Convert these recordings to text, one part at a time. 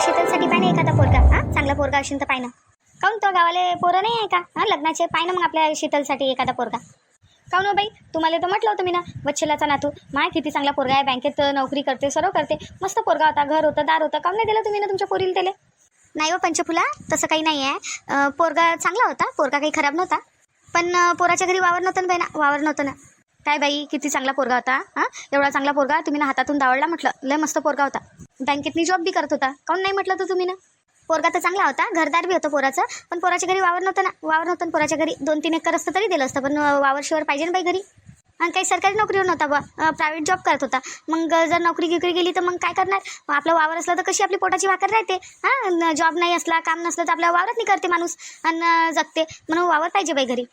शीतलसाठी पाहिजे एखादा पोरगा. हा? चांगला पोरगा असेल तर पाय ना. काऊन तो गावाले पोरं नाही आहे का? हा? लग्नाचे पाय ना मग आपल्या शीतलसाठी एखादा पोरगा. काऊन हो बाई? तुम्हाला तर म्हटलं होतं मी ना वच्छलाचा नातू. माय किती चांगला पोरगा आहे बँकेत नोकरी करते सर्व करते. मस्त पोरगा होता घर होतं दार होतं. काऊन नाही दिलं तुम्ही ना तुमच्या पोरीला त्याला? नाही हो पंचफुला तसं काही नाही आहे. पोरगा चांगला होता पोरगा काही खराब नव्हता. पण पोराच्या घरी वावर नव्हतं ना बाई ना वावर नव्हतं ना. काय बाई किती चांगला पोरगा होता हां? एवढा चांगला पोरगा तुम्ही ना हातातून दावडला म्हटलं लय मस्त पोरगा होता. बँकेतनी जॉब बी करत होता. काऊन नाही म्हटलं तर तुम्ही ना? पोरगा तर चांगला होता घरदार बी होतं पोराचं पण पोराच्या घरी वावर नव्हतं ना. वावर नव्हतं ना पोराच्या घरी दोन तीन एकर असतं तरी दिलं असतं पण वावर शिवर पाहिजे ना बाई घरी. आणि काही सरकारी नोकरीवर नव्हता बा प्रायव्हेट जॉब करत होता. मग जर नोकरी गिकरी गेली तर मग काय करणार? आपलं वावर असलं तर कशी आपली पोटाची भाकर राहते? हां? जॉब नाही असला काम नसलं तर आपल्या वावरात नाही करते माणूस आणि जगते. म्हणून वावर पाहिजे बाई घरी.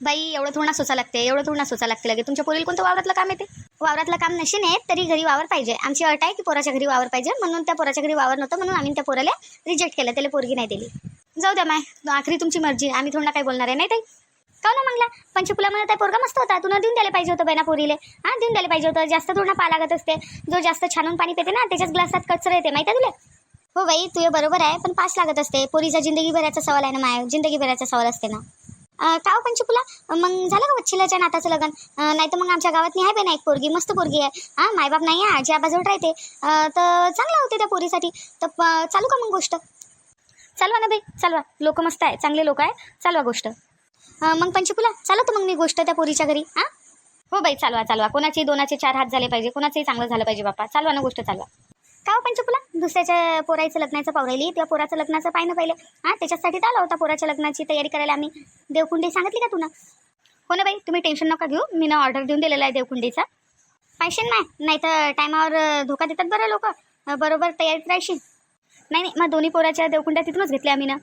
बाई एवढं थोडं सोचा लागते एवढं थोडं सोचा लागते लगे तुमच्या पोरीला कोणतं वावरातलं काम येते? वावरातलं काम नशीन आहे तरी घरी वावर पाहिजे. आमची अट आहे की पोराच्या घरी वावर पाहिजे. म्हणून त्या पोराच्या घरी वावर नव्हतं म्हणून आम्ही त्या पोराला रिजेक्ट केलं. त्याला पोरगी नाही दिली. जाऊ द्या माय आखरी तुमची मर्जी. आम्ही थोडा काही बोलणार आहे नाही ताई? का ना हो मंगला? पंचफुला म्हणत आहे पोरगा मस्त होता. तुला देऊन द्यायला पाहिजे होतं बैना पोरीले. हां देऊन द्यायला पाहिजे होतं. जास्त थोडं पा लागत असते. जो जास्त छानून पाणी पिते ना त्याच्याच ग्लासात कचरा येते. माहिती तुला? हो बाई तुझे बरोबर आहे पण पास लागत असते. पोरीचा जिंदगी भराचा सवाल आहे ना माय. जिंदगी भराचा सवाल असते ना. अं, का हो मग झालं का वच्छिलाच्या नाताचं लग्न? नाही तर मग आमच्या गावात नाही आहे ना एक पोरगी मस्त पोरगी आहे. हां मायबाप नाही आहे आजी आबाजवळ राहते. तर चांगलं होते त्या पोरीसाठी. तर प- चालू का मग गोष्ट? चालवा ना बाई चालवा. लोक मस्त आहे चांगले लोक आहे. चालवा गोष्ट. मग पंचकुला चालवतो मग मी गोष्ट त्या पोरीच्या घरी हां? हो बाई चालवा चालवा. कोणाचे दोनाचे चार हात झाले पाहिजे कोणाचंही चांगलं झालं पाहिजे बापा चालवा ना गोष्ट चालवा. का हो पंचकुला? दुसऱ्याच्या पोराचं लग्नाचं पावरायली. त्या पोराचं लग्नाचं पाहिलं पहिले. हां त्याच्यासाठी आला होता पोराच्या लग्नाची तयारी करायला आम्ही. देवकुंडी सांगितली का तुला? हो ना बाई तुम्ही टेन्शन नका घेऊ. मी ना ऑर्डर देऊन दिलेला आहे देवकुंडीचा. पाहिजे नाही नाही तर टायमावर धोका देतात बरं लोक. बरोबर तयारीत राहशील. नाही नाही मग दोन्ही पोराच्या देवकुंड्या तिथूनच घेतल्या आम्ही ना.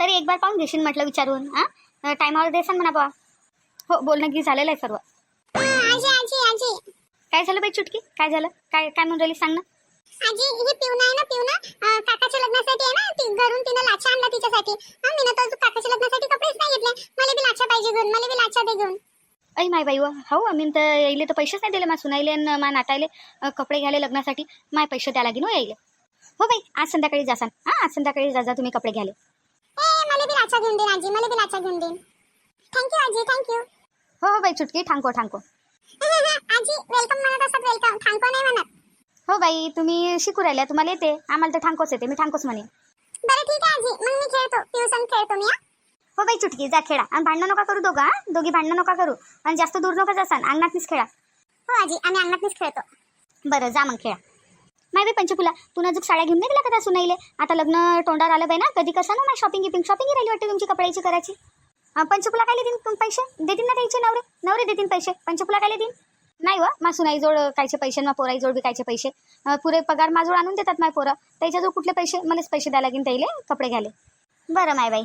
तरी एक बार पाहून घेशील म्हटलं विचारून हां? टायमावर देसान म्हणा बा हो बोलणं की झालेलं आहे सर्व. काय झालं बाई चुटकी? काय झालं? काय काय म्हणून राहिली सांग ना. आजी ही पिवना आहे ना पिवना काकाच्या लग्नासाठी आहे ना ती घरून तिनं लाचा आणला तिच्यासाठी. हा मी ना तर काकाच्या लग्नासाठी कपडेच नाही घेतले. मला बी लाचा पाहिजे घेऊन मला बी लाचा दे घेऊन. ऐ माय बाई व हो आम्ही तर यायले तर पैसेच नाही दिले मा सुनाईले आणि मा नातायले. अ, कपडे घ्यायला लग्नासाठी माय पैसे द्या लागेल हो यायले. हो बाई आज संध्याकाळी जासान हां आज संध्याकाळी जा जा तुम्ही कपडे घ्याले ए मला बी लाचा घेऊन देईन आजी मला बी लाचा घेऊन देईन थँक्यू आजी थँक्यू हो हो बाई चुटकी ठांको ठांको आजी वेलकम म्हणत असत वेलकम थांबको नाही म्हणत. हो बाई तुम्ही शिकू राहिल्या तुम्हाला येते. आम्हाला तर ठांकोच येते मी ठांकोच म्हणे. बरं ठीक आहे आजी मग मी खेळतो ट्युशन खेळतो मी हा. हो बाई चुटकी जा खेळा. आणि भांडणं नका करू दोघं हां. दोघी भांडणं नका करू. आणि जास्त दूर नका जासान अंगणातनीच खेळा. हो आजी आम्ही अंगणातच खेळतो. बरं जा मग खेळा. माय बाई पंचफुला तू नजूक साड्या घेऊन नाही गेला का त्या सुनाईले? आता लग्न तोंडावर आलं बाई ना कधी कसं ना शॉपिंग गिपिंग? शॉपिंग राहिली वाटते तुमची कपड्याची करायची? अं, पंचफुला काय देतीन पैसे? देतील ना द्यायचे नवरे? नवरे देतील पैसे? पंचफुला काय देतील नाही व मा सुनाईजोड कायचे पैसे मा पोराईजोड बी कायचे पैसे. पुरे पगार माझोड आणून देतात माय पोरं. त्याच्याजवळ कुठले पैसे? मलाच पैसे द्यायला लागेल त्याईले कपडे घ्यायले बरं माय बाई.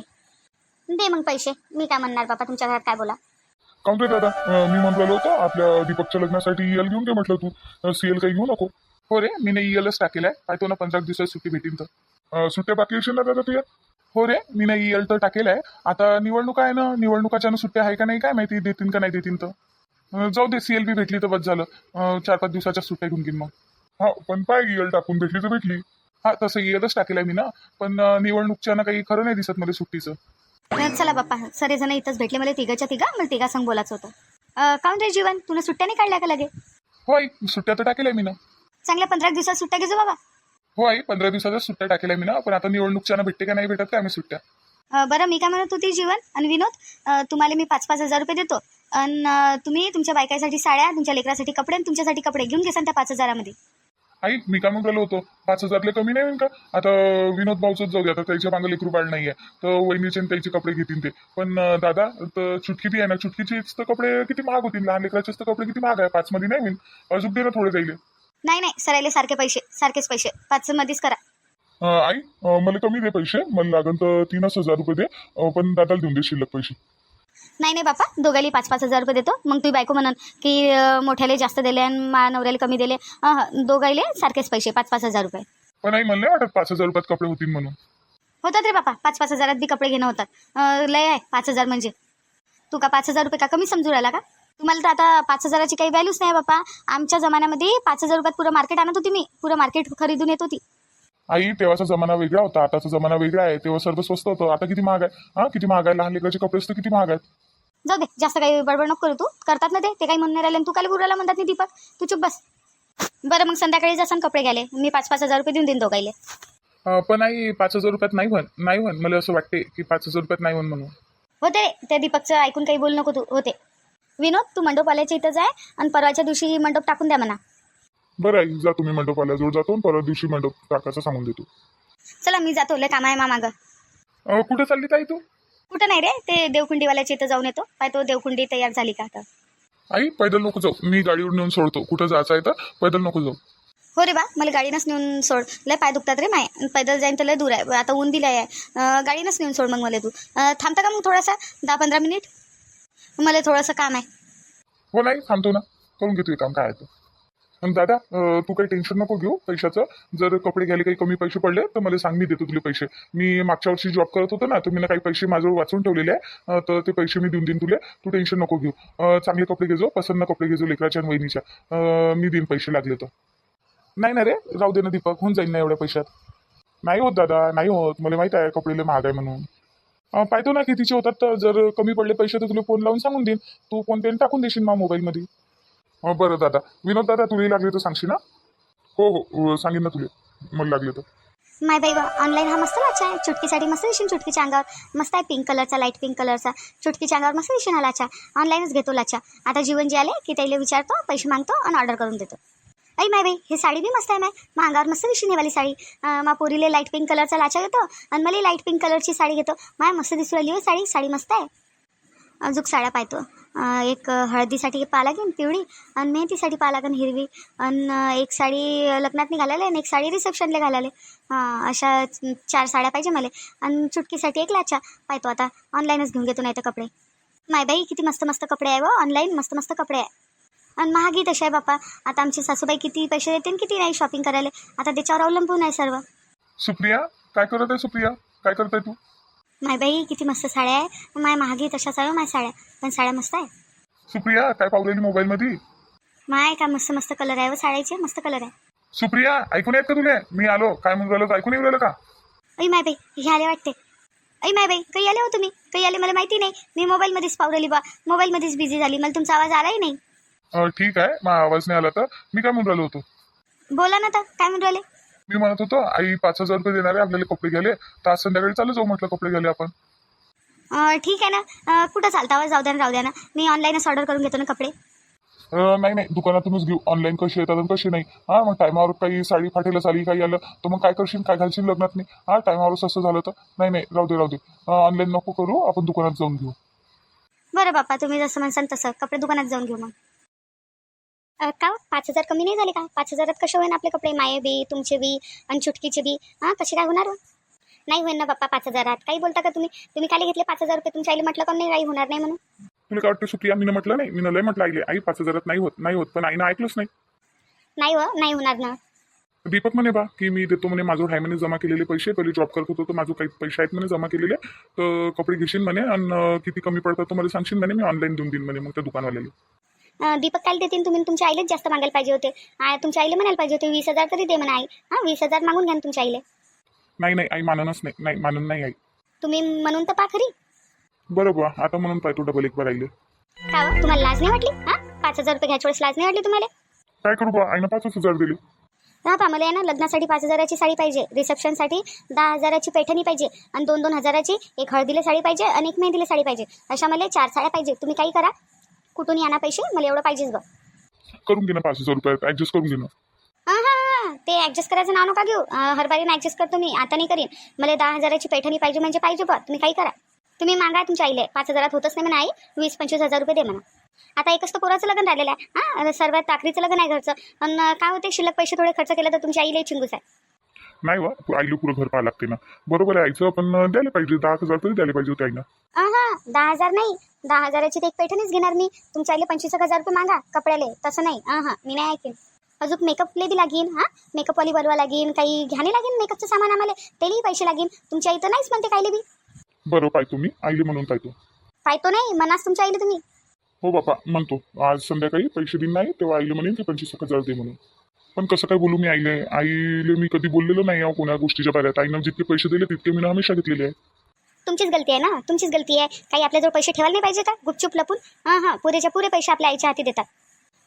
दे मग पैसे. मी काय म्हणणार बाबा तुमच्या घरात काय बोला काऊन रे दादा अं, मी म्हणलेलो होतं आपल्या दीपकच्या लग्नासाठी ईल घेऊन घे म्हटलं तू. सीएल काही घेऊ नको. हो रे मी नाही ईएलच टाकेलाय पाहतो ना पंधरा दिवसात सुट्टी भेटीन तर. अं, सुट्ट्या बाकी असेल ना दादा तुझ्या? हो रे मी नाही ईएल तर टाकेलाय आता निवडणुका आहे ना निवडणुकाच्या ना सुट्ट्या आहे का नाही काय माहिती देतील का नाही देतील तर. जाऊ दे सीएल बी भेटली तर बस झालं. चार पाच दिवसाच्या सुट्ट्या घेऊन घेईन मग. हा पण पाय ईएल टाकून भेटली तर भेटली. हा तसं ईएलच टाकेलाय मी ना. पण निवडणूकच्या ना काही खरं नाही दिसत मला सुट्टीचं. चला बाप्पा सरे जण इथंच भेटले. मला तिघाच्या तिघा मला तिघा संग बोलायचं होतं. काऊन रे जीवन तुला सुट्ट्या नाही काढल्या का लगे? हो आई सुट्ट्या तर टाकेल्या मी ना. चांगल्या पंधरा दिवसात सुट्ट्या घेजो बाबा. हो आई पंधरा दिवसाच्या सुट्ट्या टाकेल्या मी ना. पण आता निवडणूकच्या भेटते का नाही भेटत काय आम्ही सुट्ट्या? बरं मी काय म्हणत होती जीवन आणि विनोद? तुम्हाला मी पाच पाच हजार रुपये देतो. आणि तुम्ही तुमच्या बायकासाठी साड्या तुमच्या लेकरासाठी कपडे आणि तुमच्यासाठी कपडे घेऊन घेसान त्या पाच हजारामध्ये. आई मी काय म्हणलो होतो? पाच हजारले कमी नाही का? आता विनोद भाऊच जाऊ दे. आता त्याच्यामागे लेकरू बाळ नाहीये. तर वहिनीचे त्याचे कपडे घेतील ते. पण दादा तर चुटकी बी आहे ना? चुटकीचेच तर कपडे किती महाग होतील? लहान लेकराचेच तर कपडे किती महाग आहे? पाच मध्ये नाही होईल अजून दे ना थोडे जाईल. नाही नाही. सरायले सारखे पैसे. सारखेच पैसे. पाच मध्येच करा आई मला कमी दे पैसे. मला लागन तर तीनच हजार रुपये दे. पण दादाला देऊन दे शिल्लक पैसे. नाही नाही बापा दोघाली पाच पाच हजार रुपये देतो. मग तुम्ही बायको म्हणून की मोठ्याले जास्त दिले आणि मा नवऱ्याला कमी दिले. दोघाईले सारखेच पैसे पाच पाच हजार रुपये. पण आई मला नाही वाटत पाच हजार रुपयात कपडे होतील म्हणून. होतात रे बापा पाच पाच हजारात बी कपडे घेणं होतात. अ, लय आहे पाच हजार म्हणजे. तू का पाच हजार रुपये का कमी समजू राहिला का? तुम्हाला तर आता पाच हजाराची काही व्हॅल्यूच नाही बापा. आमच्या जमान्यामध्ये पाच हजार रुपयात पुरं मार्केट आणत होती मी. पुरं मार्केट खरीदून येत होती. आई तेव्हाचा जमाना वेगळा होता. आताचा जमाना वेगळा आहे. तेव्हा सर्व स्वस्त होतं. आता किती महाग आहे? हा किती महाग आहे? लहान लेकराचे कपडे असते किती महाग आहेत? जाऊ दे जास्त काही बडबड नको करू तू. करतात ना ते ते काही म्हणून राहिले तू काय बुराला म्हणतात नाही दीपक. तू चुप बस. बरं मग संध्याकाळी जसं कपडे घ्याले मी पाच पाच हजार रुपये देऊन देईन दोघाईले. अं, पण आई पाच हजार रुपयात नाही म्हण नाही म्हण. मला असं वाटते की पाच हजार रुपयात नाही म्हण म्हणून. होते त्या दीपकचं ऐकून काही बोलू नको तू. होते. विनोद तू मंडपवाल्याच्या इथं जाय आणि परवाच्या दिवशी मंडप टाकून द्या म्हणा. बरं आई जा तुम्ही मंडपाला जोड जातो आणि परवा दिवशी मंडप टाकायचं सांगून देतो. चला मी जातो. लय काम आहे मामागं अं, कुठे चालली ताई तू? कुठं नाही रे? ते देवकुंडीवाल्याच्या इथं जाऊन येतो. पाय तो देवकुंडी तयार झाली का आता? आई पैदल नको जाऊ. मी गाडीवर नेऊन सोडतो. कुठं जायचं आहे तर पैदल नको जाऊ. हो रे बा मला गाडीनंच नेऊन सोड. लय पाय दुखतात रे माय. पैदल जाईन तर लय दूर आहे. आता ऊन दिलं आहे अं, गाडीनंच नेऊन सोड मग मला तू. अं, थांबता का मग थोडासा? दहा पंधरा मिनिट? मला थोडंसं काम आहे. हो नाही थांबतो ना. करून घेतो हे काम. काय आहे ते. आणि दादा तू काही टेन्शन नको घेऊ पैशाचं. जर कपडे घ्यायला काही कमी पैसे पडले तर मला सांग मी देतो तुले पैसे. मी मागच्या वर्षी जॉब करत होतो ना तुम्ही ना काही पैसे माझ्यावर वाचून ठेवलेले आहे. तर ते पैसे मी देऊन देईन तुले. तू टेन्शन नको घेऊ. चांगले कपडे घेजो पसंत कपडे घेजो लेकराच्या आणि वहिनीच्या. मी देईन पैसे लागले तर. नाही ना रे राहू दे ना दीपक होऊन जाईल ना एवढ्या पैशात. नाही होत दादा नाही होत. मला माहीत आहे कपडेले महाग आहे म्हणून. पाहतो ना कितीचे होतात तर जर कमी पडले पैसे तर तुला फोन लावून सांगून देईन. तू फोन पेन टाकून देशील मा मोबाईलमध्ये. हो बरं दादा. विनोद दादा तुला लागले तर सांगशील ना हो हो सांगेन ना तुला. मला लागले तर. माय बाई ऑनलाईन हा मस्त लाचा आहे चुटकीसाठी मस्त दिशीन चुटकीच्या अंगावर. मस्त आहे पिंक कलरचा लाइट पिंक कलरचा चुटकीच्या अंगावर मस्त दिशीन हा लाचा. ऑनलाईनच घेतो लाचा. आता जीवन जे आले की त्याला विचारतो पैसे मागतो आणि ऑर्डर करून देतो. ऐ माय बाई हे साडी बी मस्त आहे माय. मग अंगावर मस्त दिसून वाली साडी. मा पोरीले लाइट पिंक कलरचा लाचा घेतो आणि मला लाइट पिंक कलरची साडी घेतो. माय मस्त दिसू राहिली हो साडी. साडी मस्त आहे. अजून साड्या पाहतो. एक हळदीसाठी पाहा लागेन पिवळी आणि मेहंदीसाठी पाहा लागेल हिरवी आणि एक साडी लग्नात घालायला आणि एक साडी रिसेप्शनला घालायला. हां अशा चार साड्या पाहिजे मला. आणि चुटकीसाठी एक लाचा पाहतो आता. ऑनलाईनच घेऊन घेतो नाही तर कपडे. माय बाई किती मस्त मस्त कपडे आहे व. ऑनलाईन मस्त मस्त कपडे आहे. आणि महागी तसे आहे बापा आता आमची सासूबाई किती पैसे देते आणि किती नाही शॉपिंग करायला. आता त्याच्यावर अवलंबून आहे सर्व. सुप्रिया काय करत आहे सुप्रिया? काय करत आहे तू? माय बाई किती मस्त साड्या आहे. माय महागी तशाच आहे हो माय साड्या. पण साड्या मस्त आहे. सुप्रिया काय पावलेली मोबाईलमध्ये? माय काय मस्त मस्त कलर आहे व साड्याचे मस्त कलर आहे. सुप्रिया ऐकून येत का तुले? मी आलो. काय म्हणून राहिलो? ऐकून येऊ राहिलं का? ऐ माय बाई हे आले वाटते. ऐ माय बाई काही आले हो तुम्ही? काही आले मला माहिती नाही. मी मोबाईलमध्येच पावरली बा मोबाईलमध्येच बिझी झाली. मला तुमचा आवाज आलाही नाही. अं, ठीक आहे. मग आवाज नाही आला तर मी काय म्हणून राहिलो होतो? बोला ना तर काय म्हणून राहिले? मी म्हणत होतो आई पाच हजार रुपये देणार आहे आपल्याला कपडे घ्यायला तर आज संध्याकाळी चालू जाऊ म्हटलं कपडे घ्यायला आपण. अं, ठीक आहे ना. अं, कुठं चालता आवाज जाऊ द्या ना राहू द्या ना. मी ऑनलाईनच ऑर्डर करून घेतो ना कपडे. अं, नाही नाही. दुकानातूनच घेऊ. ऑनलाईन कशी येतात आणि कशी नाही. हा मग टायमावर काही साडी फाटेला साडी काही आलं तर मग काय करशील? काय घालशील लग्नात नाही? हा टायमावरच असं झालं तर. नाही नाही. राहू दे राहू दे. ऑनलाईन नको करू. आपण दुकानात जाऊन घेऊ. बरं बाप्पा तुम्ही जसं म्हणसाल तसं. कपडे दुकानात जाऊन घेऊ मग. का? पाच हजार कमी नाही झाले का? पाच हजारात कसे होईन आपले कपडे? माये बी तुमचे बी आणि चुटकीचे बी. हां कसे काय होणार? नाही होईन ना बाप्पा पाच हजारात. काही बोलता का तुम्ही? तुम्ही काल घेतले पाच हजार रुपये तुमच्या आईला म्हटलं का नाही? काही होणार नाही म्हणून. तुला काय वाटतं सुप्रिया मी म्हटलं नाही? मी लय म्हटलं आईले आई पाच हजारात नाही होत नाही होत पण आईनं ऐकलंच नाही. नाही हो नाही होणार ना. दीपक म्हणे बा की मी देतो म्हणे माझं हाय म्हणे जमा केलेले पैसे. पहिले जॉब करत होतो तर माझं काही पैसे आहेत म्हणे जमा केलेले. तर कपडे घेशील म्हणे आणि किती कमी पडतात तर मला सांगशील म्हणे मी ऑनलाईन देऊन देईन म्हणे मग त्या दुकानवाल्याला. दीपक काय देतील तुम्ही तुमच्या आईलाच जास्त मागायला पाहिजे होते. तुमच्या आईला म्हणायला पाहिजे होते वीस हजार तरी दे म्हणा आई. हां वीस हजार मागून घ्या तुमच्या आईले. नाही नाही आई माननच नाही नाही मानन नाही आई. तुम्ही म्हणून तर पा खरी. बरं बुवा आता म्हणून पाहतो डबल एक बार आईले का हो? तुम्हाला लाज नाही वाटली? हां? पाच हजार रुपये घ्यायच्या वेळेस लाज नाही वाटली तुम्हाला? काय करू बा आईनं पाचच हजार दिले. हा पा मला आहे ना लग्नासाठी पाच हजाराची साडी पाहिजे रिसेप्शनसाठी दहा हजाराची पैठणी पाहिजे आणि दोन दोन हजाराची एक हळदीला साडी पाहिजे आणि एक मेहंदीला साडी पाहिजे. अशा मला चार साड्या पाहिजे तुम्ही काही करा. कुठून या ना पैसे? मला एवढं पाहिजेच बघ. करून घे ना पाच हजार रुपयात ऍडजस्ट करून घे ना. हां हां हां. ते ॲडजस्ट करायचं नाव नका घेऊ. अं, हर बारीनं ॲडजस्ट करतो मी आता नाही करीन. मला दहा हजाराची पैठणी पाहिजे म्हणजे पाहिजे बघ. तुम्ही काही करा. तुम्ही मागा तुमच्या आईले. पाच हजारात होतच नाही म्हणा आई. वीस पंचवीस हजार रुपये दे म्हणा. आता एकच तर पोराचं लग्न राहिलेलं आहे. हां सर्वात ताकरीचं लग्न आहे घरचं. आणि काय होते शिल्लक पैसे थोडे खर्च केले तर तुमच्या आईला चिंगूच आहे. नाही वा तू आईला पुरं घर पाहा लागते ना. बरोबर आहे आईचं पण द्यायला पाहिजे दहा हजार तरी द्यायला पाहिजे होते आईनं हा दहा हजार नाही. दहा हजाराची तर एक पैठणीच घेणार मी. तुमच्या आईला पंचवीस एक हजार रुपये मागा कपड्याले. तसं नाही. हा मी नाही ऐकेन. अजून मेकअपले बी लागीन हा? मेकअपवाली बनवा लागीन काही घ्याने लागेल मेकअपचं सामान आम्हाला? तेही पैसे लागीन. तुमच्या आई तर नाहीच म्हणते कायले बी. बरं पाहतो मी. आईले म्हणून पाहतो. पाहतो नाही? मनास तुमच्या आईला तुम्ही. हो बापा म्हणतो. आज संध्याकाळी पैसे दिन नाही तेव्हा आईले म्हणेन की पंचवीस एक हजार दे म्हणून. पण कसं काय बोलू मी आईले? आईले मी कधी बोललेलो नाही अहो कोणा गोष्टीच्या बाऱ्यात. आईनं जितके पैसे दिले तितके मी हमेशा घेतलेले आहे. तुमचीच गलती आहे ना? तुमचीच गलती आहे. काही आपल्याजवळ पैसे ठेवायला नाही पाहिजे का? गुपचूप लपून? हां हां. पुरेच्या पुरे पैसे आपल्या आईच्या हाती देतात.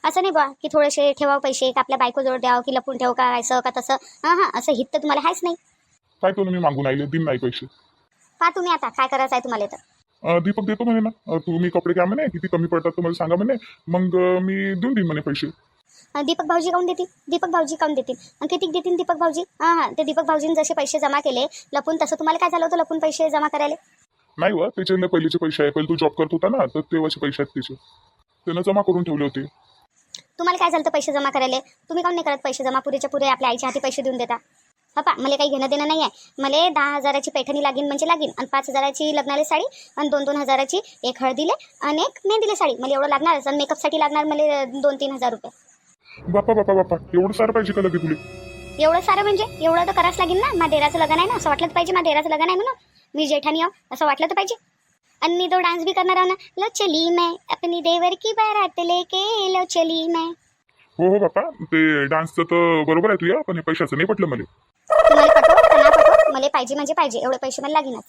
असं नाही बा की थोडेसे ठेवावं पैसे का आपल्या बायकोजवळ द्यावं की लपून ठेव का असं का तसं? हां हां. असं हित तर तुम्हाला आहेच नाही. काय तो मी मागून आईले? दिन नाही पैसे. पहा तुम्ही आता काय करायचं आहे तुम्हाला तर अं, दीपक देतो म्हणे ना. अं, तुम्ही कपडे घ्या म्हणे. किती कमी पडतात तर मला सांगा म्हणे. मग अं, मी देऊन देईन म्हणे पैसे. दीपक भाऊजी काऊन देतील? दीपक भाऊजी काऊन देतील? किती देतील दीपक भाऊजी? हां हां ते दीपक भाऊजीने जसे पैसे जमा केले लपून तसं तुम्हाला काय झालं होतं लपून पैसे जमा करायला? नाही व त्याचे पहिलेचे पैसे आहे. पहिले तू जॉब करत होता ना तर तेव्हाचे पैसे आहेत त्याचे. त्यानं जमा करून ठेवले होते. तुम्हाला काय झालं पैसे जमा करायला? तुम्ही काऊन नाही करत पैसे जमा? पुरेच्या पुरे आपल्या आईच्या हाती पैसे देऊन देता. पप्पा मला काही घेणं देणं नाही आहे मला दहा हजाराची पैठणी लागीन म्हणजे लागीन. आणि पाच हजाराची लग्नाला साडी आणि दोन दोन हजाराची एक हळदीले आणि एक मेहंदीले साडी. मला एवढं लागणार आणि मेकअपसाठी लागणार मला दोन तीन हजार रुपये. बापा बापा बापा एवढं सारं पाहिजे का लगे तुले? एवढं सारं म्हणजे? एवढं तर करावंच लागेल ना? माझ्या देराचं लग्न आहे ना? असं वाटलं तर पाहिजे माझ्या देराचं लग्न आहे म्हणून. मी जेठानी आहो असं वाटलं तर पाहिजे. आणि मी तो डान्स बी करणार आहो ना? लो चली मैं अपनी देवर की बारात लेके लो चली मैं. हो हो बापा ते डान्सचं तर बरोबर आहे तुझ्या पण हे पैशाचं नाही पटलं मला. तुम्हाला पटो मला पाहिजे म्हणजे पाहिजे. एवढे पैसे मला लागेनच